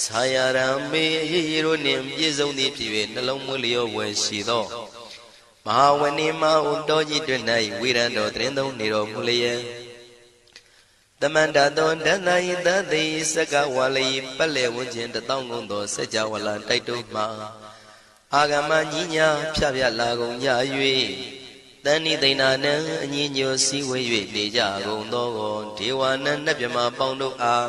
ဆာယရံမေအရေးရတို့နှင့်ပြည့်စုံသည်ဖြစ်၍နှလုံးမွေးလျောဝယ်ရှိသောမဟာဝဏိမဟုတော်ကြီးတွင်၌ဝိရံတော်တရင်သုံးနေတော်မူလျက်တမန္တသောဒန္နာယသတိစကဝါလိပတ်လေဝန်းကျင်တထောင်ကုန်သောစัจ java လာတိုက်တုမှအာဂမညီညာဖြဖြလာကုန်ကြ၍တဏိသိဏနံအညီညွတ်စည်းဝေး၍နေကြကုန်သောဒေဝနံနတ်မြမပေါင်းတို့အား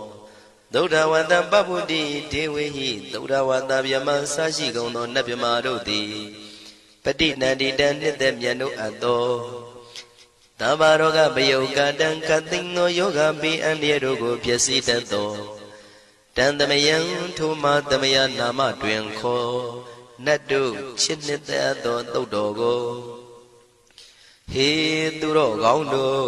သုဒ္ဓဝတ္တပပ္ပုတိဒေဝေဟိသုဒ္ဓဝတ္တဗျမဆရှိကုန်သောနတ်ဗျမတို့သည်ပဋိနန္တိတံနှစ်သက်မြတ်တို့အပ်သောတဘာရောဂပယုတ်ကတံကသိင်သောယောဂပိအန္တရတို့ကိုပျက်စီးတတ်သောတန်တမယံထိုမတမယနာမတွင်ခေါ်နတ်တို့ချစ်နှစ်သက်သောတုတ်တော်ကိုဟေသူတော်ကောင်းတို့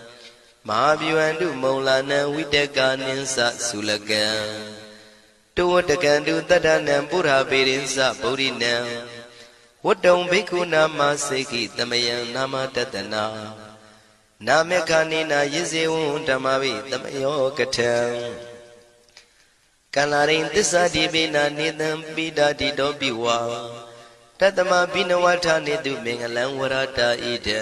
မဟာဗျူဟန္တုမုံလာနံဝိတကာနိသသုလကံတောဝတကံတုတတ္ထနံပုရာပေရိသဗုဒိနံဝတ္တုံဘိက္ခုနာမစေကိတမယံနာမတတနာနာမေခာနိနာယဇေဝံဓမ္မဝိတမယောကထံကန္လာရိန်သစ္စာတိပိနာနေတံပိဒာတိတောပိဝါတတမပိနဝထာနေတုမင်္ဂလံဝရတာဣဒံ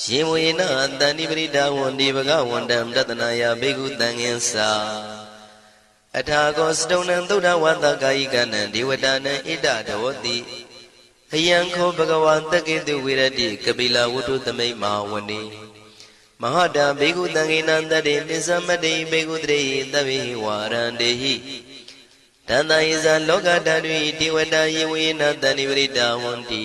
ရှင်ဝေနတန္တိပရိဒါဝန္ဒီဘဂဝန္တံတတနာယဘေကုတံငင်စာအထာကောစတုံနံသုဒ္ဓဝတ္တကာယိကနံဒေဝတာနံဣဒဒေဝတိအယံခောဘဂဝါတက္ကေတုဝိရတိကပိလဝတ္ထုသမိတ်မဟာဝနေမဟာတံဘေကုတံငေနံတတေပိသမတေဘေကုတရေသဗ္ဗေဝါရန္တေဟိတန္တယေဇာလောကဓာတုဒေဝတာယေဝေနတန္တိပရိတာဝန္တိ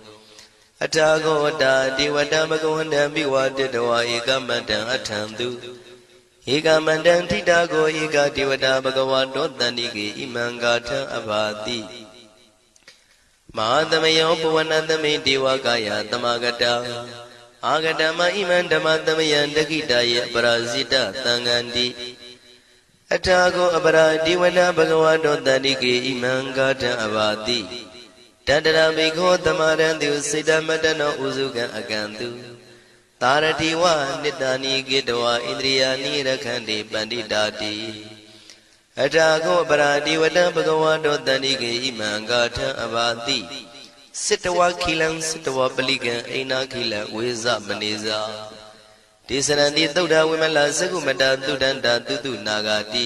အထာဂောတာဒီဝတဘဂဝန္တံပိဝါတတဝါဧကမန္တံအထံသူဧကမန္တံထိတာကိုဧကဒီဝတာဘဂဝါတောတန္တိကေဣမံဂါထံအဘာတိမဟာသမယောပဝနသမိဒေဝကာယသမဂတအာဂတမဣမံဓမ္မသမယံတခိတယေပရာဇိတသံဃန္တိအထာကိုအပရာဒီဝနာဘဂဝတောတန္တိကေဣမံဂါထံအဘာတိ တတရဘိခောသမရံတုစေတမတနောဥစုကံအကံတုသာရတိဝနိတ္တနိကေတဝဣန္ဒြိယာနိရခန္တိပန္တိတာတိအထာခောပရာတိဝတံဘဂဝတောတန္တိကေဣမံဂါထံအဘာတိစိတဝခိလံစိတဝပလိကံအိနာခိလံဝေဇမနေဇာဒေသရတိသုဒ္ဓဝိမလသကုမတသုဒန္တာတုတုနာဂာတိ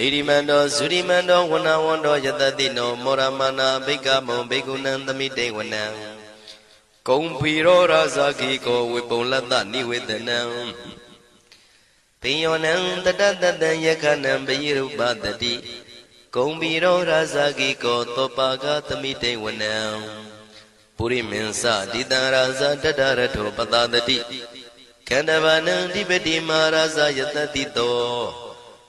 ဣရိမန္တောသုရိမန္တောဝနဝန္တောယတတိနောမောရမနာဘိကမောဘေကုဏံသမိတေဝနံကုံဖီရောရာဇာကိကောဝေပုံလတ္တနိဝေဒနံပိယောနံတတတတံယခနံပယိရုပတတိကုံဖီရောရာဇာကိကောသောပါကသမိတေဝနံပုရိမင်းစတိတံရာဇာတတရထောပတတတိခန္ဓဗာနံတိပတိမာရာဇာယတတိတော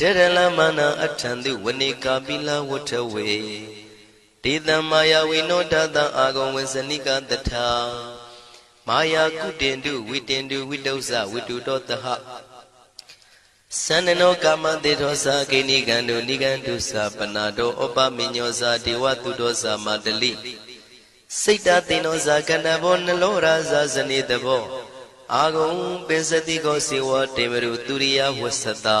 တေရလမနာအထံတုဝနိကာပိလဝထဝေဒေတံမာယဝိနောတတံအာဂုံဝေစနိကတထာမာယာကုတင်တုဝိတင်တုဝိတုဇဝိတုတောတဟသန္နနောကာမတေသောသာဂိနိကံတုနိကံတုသာပနာတောဩပမညောသာဒေဝတုတောသာမတလိစိတ်တသိနောသာကန္နဘောနလောရာဇာဇနေတဘောအာဂုံပင်စတိကောစေဝတေမရုသူရိယဝဆတာ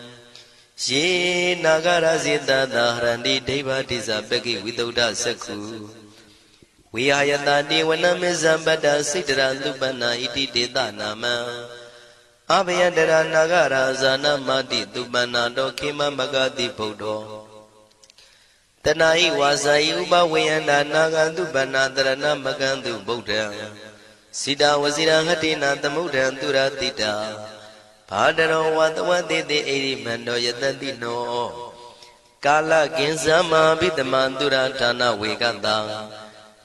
ယေနာဂရဇိတတာဟရန္တိဒိဗ္ဗတိဇပကိဝိတုဒ္ဓသက္ခုဝိဟာယတတိဝနမေဇံပတ္တစိတရသုပနာဣတိတေတနာမံအဘယတရနာဂရာဇာနမတိသူပနာတောခေမမဂတိဗုဒ္ဓောတဏှာဤဝါစာဤဥပဝေယန္တာနာဂန္တုပဏတရဏမကန္တုဗုဒ္ဓံစိတာဝစီရဟတိနာသမုဒ္ဒံသူရတိတာ ဘာတရောဝတဝတိတိအိရိမန္တောယတတိနောကာလကင်ဇမဘိတမန္တုရဌာနဝေကတံ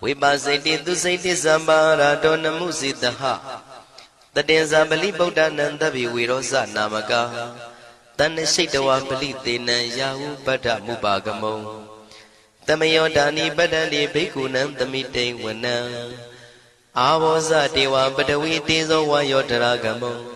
ဝိပါစိတိသူစိတိသမ္ပါရာတောနမှုစိတဟတတင်္ဇာပလိဗုဒ္ဓနံတဗ္ဗေဝေရောဇနာမကာတဏ္ဍရှိတဝပလိသေနံယာဟုပတ္ထမုပါကမုံတမယောဒာနိပတ္တန္တိဘိက္ခုနံသမိတိဝနံအာဘောဇတေဝပတဝီတေဇောဝါယောတရာကမုံ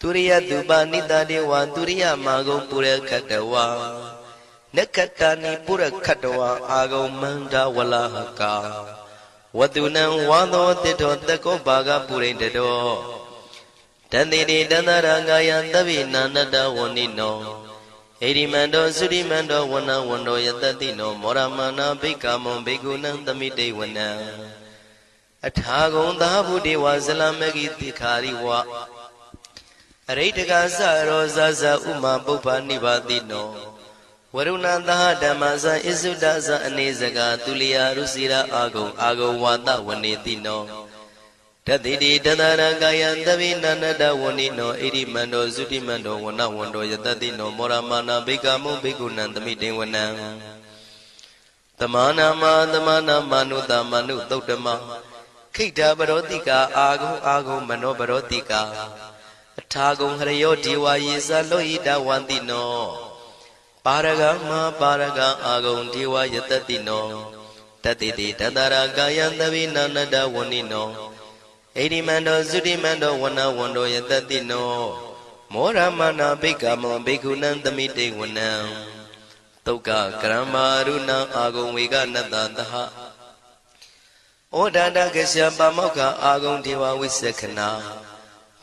သူရိယသူပနိတတေဝသူရိယမာဂုံပုရခတဝါနက္ခတဏိပုရခတဝါအာဂုံမန္တဝလဟကာဝတုနံဝါသောတိထောတကောဘာဂပုရိတတော်တန်တိတိတန္တရာကာယသဗ္ဗိနန္တဝဏိနောဣရိမန္တောသုရိမန္တောဝဏဝန္တောယတတိနောမောရမနာဘိကမုံဘိကုဏံသမိတေဝနံအထာဂုံသာဘုဒေဝဇလမဂိတိခာရိဝ အရိတကသရောဇဇဥမာပုပ္ပနိဗ္ဗာတိနောဝရုဏသဟဓမ္မဇံဣစုဒဇအနေစကာသူလျာရုစီရာအာဂုံအာဂုံဝါဒဝနေတိနောတတိတိတသရကာယံတပိနန္တဝဏိနောဣရိမန္တောသုတိမန္တောဝနဝန္တောယတတိနောမောရမာနာဘိကမုဘိကုဏံသမိတေဝနံတမနာမတမနာမနုတမနုသုတ်တမခိတ္တပရောတိကာအာဂုံအာဂုံမနောပရောတိကာ အထာဂုံဟရယောဒီဝါယေဇလောဟိတဝန္တိနောပါရဂမပါရဂအာဂုံဒီဝါယတတိနောတတိတိတတရာကာယံတပိနန္တဝဏိနောဣတိမန္တောသုတိမန္တောဝနဝန္တောယတတိနောမောရမနာဘိက္ခမောဘိက္ခုနံသမိတေဝနံတုတ်ကကရမရုဏံအာဂုံဝေကနတသဟဩဒန္တကရှပမောက္ခအာဂုံဒေဝဝိသခနာ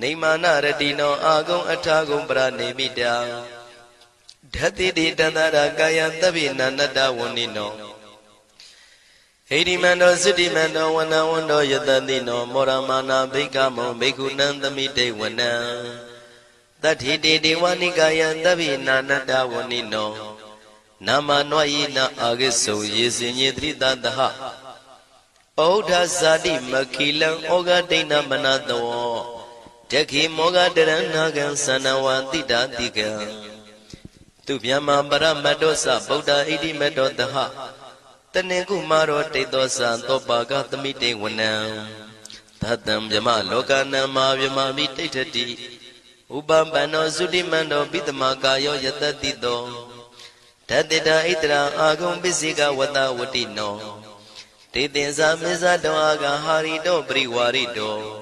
နေမာနရတိနောအာဂုံအထာဂုံပရနေမိတာဓတိတိတန္တရာကာယံတပိနန္တဝဏိနောဟိတိမန္တောသုတိမန္တောဝနဝန္တောယတတိနောမောရမာနာဘိကမောဘိက္ခုနံသမိတေဝနံတတိတိဒေဝနိကာယံတပိနာနတဝဏိနောနာမနွာယိနာအာဂိစုံယေစင်ညေတိတတဟဩဒဇာတိမခိလံဩဃဒိဏမနတော တခိမောဂတရဏကံသနဝတိတာတိကံသူဗျမပရမတ္တောသဗုဒ္ဓဣတိမတ္တောတဟတနေကုမာရောတိတ်သောသံသောပါကသမိတေဝနံသတ္တံမြမလောကနံမာမြမမိတိဋ္ဌတိဥပပန္နောသုတိမန္တောပိတမကာယောယတတိတောဓတ္တိတာဣတရာအာဂုံပစ္စေကဝတဝတိနောတေတင်္ဇာမေဇတောအာဂဟာရိတောပရိဝါရိတော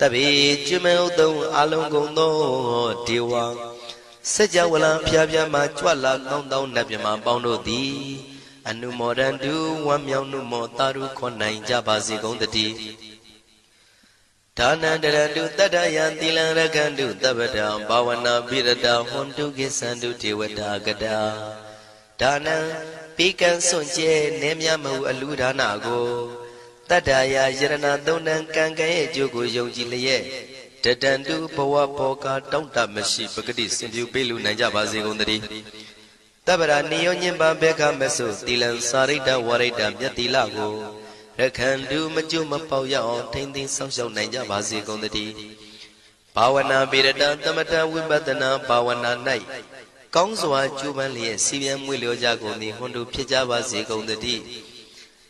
တပိကျွမေဥတုံအလုံးကုန်သောဒေဝစัจ java လံဖျားဖျားမှကြွလာကောင်းသောနတ်မြမပေါင်းတို့သည်အနုမောဒန္တုဝမ်းမြောက်နှုမောတာရုခွန်နိုင်ကြပါစေကုန်တည်းဒါနန္တရတုတတ္တယံသီလံရကန္တုတပ္ပတံဘာဝနာပိရတဟွန်တုကိသန္တုဒေဝတာကတာဒါနံပိကံစွန့်ကျဲနေမြမဟုအလူဒါနကို တတ္တယာယရဏသုံးတန်ကံကံရဲ့အကျိုးကိုယုံကြည်လျက်တတန္တုဘဝဘောကတောင့်တမရှိပဂတိစင်ပြူပေးလူနိုင်ကြပါစေကုန်သတည်းတပ္ပရာနိယောညင်ပဘေခမဆုသီလံစာရိတ္တဝရိတ္တမြတ်တိလကိုရခန္တုမကျွမပေါရအောင်ထိမ့်သိမ်းဆောက်ရှောက်နိုင်ကြပါစေကုန်သတည်းဘာဝနာပိရတသမထဝိပဿနာဘာဝနာ၌ကောင်းစွာကျူးပန်းလျက်စီပြန်မွေလျောကြကုန်သည်ဟွန်တုဖြစ်ကြပါစေကုန်သတည်း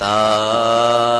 ता